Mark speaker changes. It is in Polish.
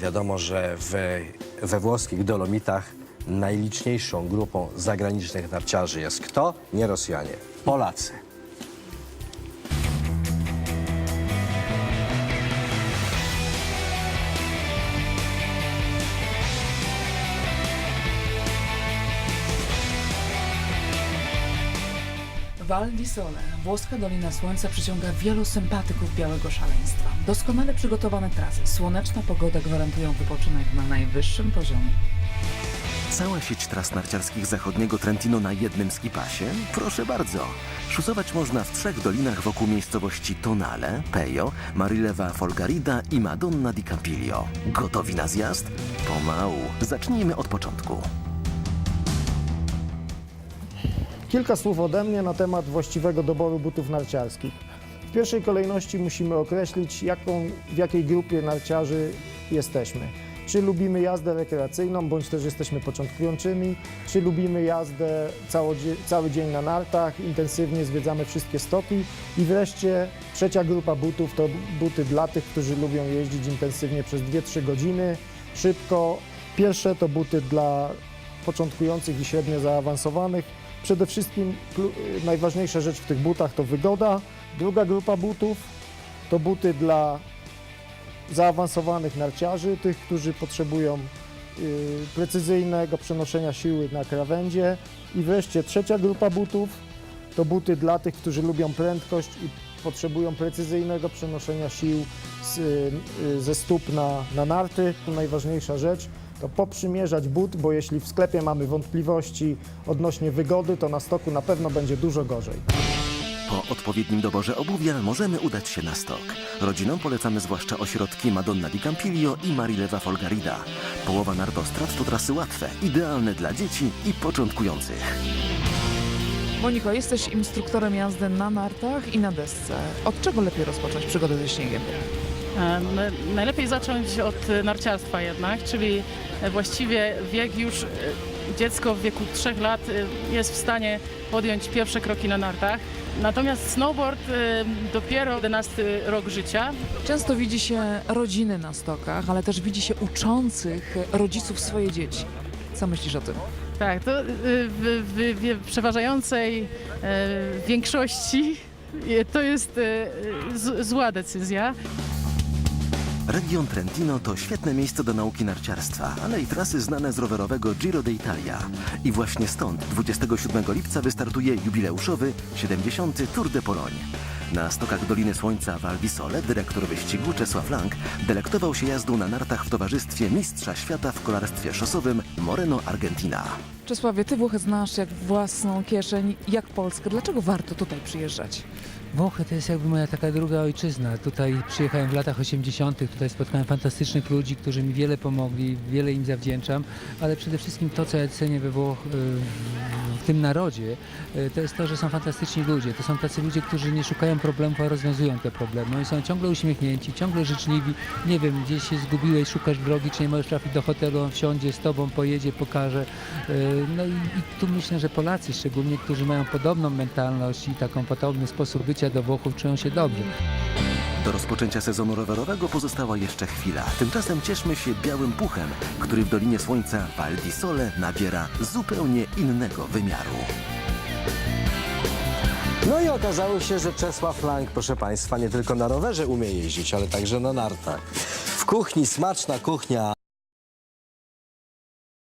Speaker 1: Wiadomo, że we, we włoskich Dolomitach najliczniejszą grupą zagranicznych narciarzy jest kto? Nie Rosjanie, Polacy.
Speaker 2: Val di Sole, włoska Dolina Słońca przyciąga wielu sympatyków białego szaleństwa. Doskonale przygotowane trasy, słoneczna pogoda gwarantują wypoczynek na najwyższym poziomie.
Speaker 3: Cała sieć tras narciarskich zachodniego Trentino na jednym skipasie? Proszę bardzo. Szusować można w trzech dolinach wokół miejscowości Tonale, Pejo, Marileva Folgarida i Madonna di Campiglio. Gotowi na zjazd? Pomału. Zacznijmy od początku.
Speaker 4: Kilka słów ode mnie na temat właściwego doboru butów narciarskich. W pierwszej kolejności musimy określić, jaką, w jakiej grupie narciarzy jesteśmy. Czy lubimy jazdę rekreacyjną, bądź też jesteśmy początkującymi, czy lubimy jazdę cały dzień na nartach, intensywnie zwiedzamy wszystkie stoki i wreszcie trzecia grupa butów to buty dla tych, którzy lubią jeździć intensywnie przez 2-3 godziny, szybko. Pierwsze to buty dla początkujących i średnio zaawansowanych. Przede wszystkim najważniejsza rzecz w tych butach to wygoda. Druga grupa butów to buty dla zaawansowanych narciarzy, tych, którzy potrzebują y, precyzyjnego przenoszenia siły na krawędzie. I wreszcie trzecia grupa butów to buty dla tych, którzy lubią prędkość i potrzebują precyzyjnego przenoszenia sił z, y, ze stóp na, na narty. Najważniejsza rzecz to poprzymierzać but, bo jeśli w sklepie mamy wątpliwości odnośnie wygody, to na stoku na pewno będzie dużo gorzej.
Speaker 3: Po odpowiednim doborze obuwia możemy udać się na stok. Rodzinom polecamy zwłaszcza ośrodki Madonna di Campiglio i Marileva Folgarida. Połowa nartostrad to trasy łatwe, idealne dla dzieci i początkujących.
Speaker 2: Moniko, jesteś instruktorem jazdy na nartach i na desce. Od czego lepiej rozpocząć przygodę ze śniegiem?
Speaker 5: E, n- Najlepiej zacząć od narciarstwa jednak, czyli właściwie wiek już, e, dziecko w wieku 3 lat e, jest w stanie podjąć pierwsze kroki na nartach. Natomiast snowboard dopiero 11 rok życia.
Speaker 2: Często widzi się rodziny na stokach, ale też widzi się uczących rodziców swoje dzieci. Co myślisz o tym?
Speaker 5: Tak, to e, w, w, w przeważającej e, większości e, to jest e, z, zła decyzja.
Speaker 3: Region Trentino to świetne miejsce do nauki narciarstwa, ale i trasy znane z rowerowego Giro d'Italia. I właśnie stąd 27 lipca wystartuje jubileuszowy 70. Tour de Pologne. Na stokach Doliny Słońca Val di Sole dyrektor wyścigu Czesław Lang delektował się jazdą na nartach w towarzystwie mistrza świata w kolarstwie szosowym Moreno Argentina.
Speaker 2: Czesławie, ty Włochy znasz jak własną kieszeń, jak Polskę. Dlaczego warto tutaj przyjeżdżać?
Speaker 6: Włochy to jest jakby moja taka druga ojczyzna. Tutaj przyjechałem w latach 80., tutaj spotkałem fantastycznych ludzi, którzy mi wiele pomogli, wiele im zawdzięczam, ale przede wszystkim to, co ja cenię we Włoch, y, w tym narodzie, y, to jest to, że są fantastyczni ludzie. To są tacy ludzie, którzy nie szukają problemów, a rozwiązują te problemy. Oni są ciągle uśmiechnięci, ciągle życzliwi. Nie wiem, gdzieś się zgubiłeś, szukasz drogi, czy nie możesz trafić do hotelu, on wsiądzie z tobą, pojedzie, pokaże. Y, No i, i tu myślę, że Polacy szczególnie, którzy mają podobną mentalność i taką podobny sposób bycia do Włochów, czują się dobrze.
Speaker 3: Do rozpoczęcia sezonu rowerowego pozostała jeszcze chwila. Tymczasem cieszmy się białym puchem, który w Dolinie Słońca Val di Sole nabiera zupełnie innego wymiaru.
Speaker 1: No i okazało się, że Czesław Lang, proszę Państwa, nie tylko na rowerze umie jeździć, ale także na nartach. W kuchni smaczna kuchnia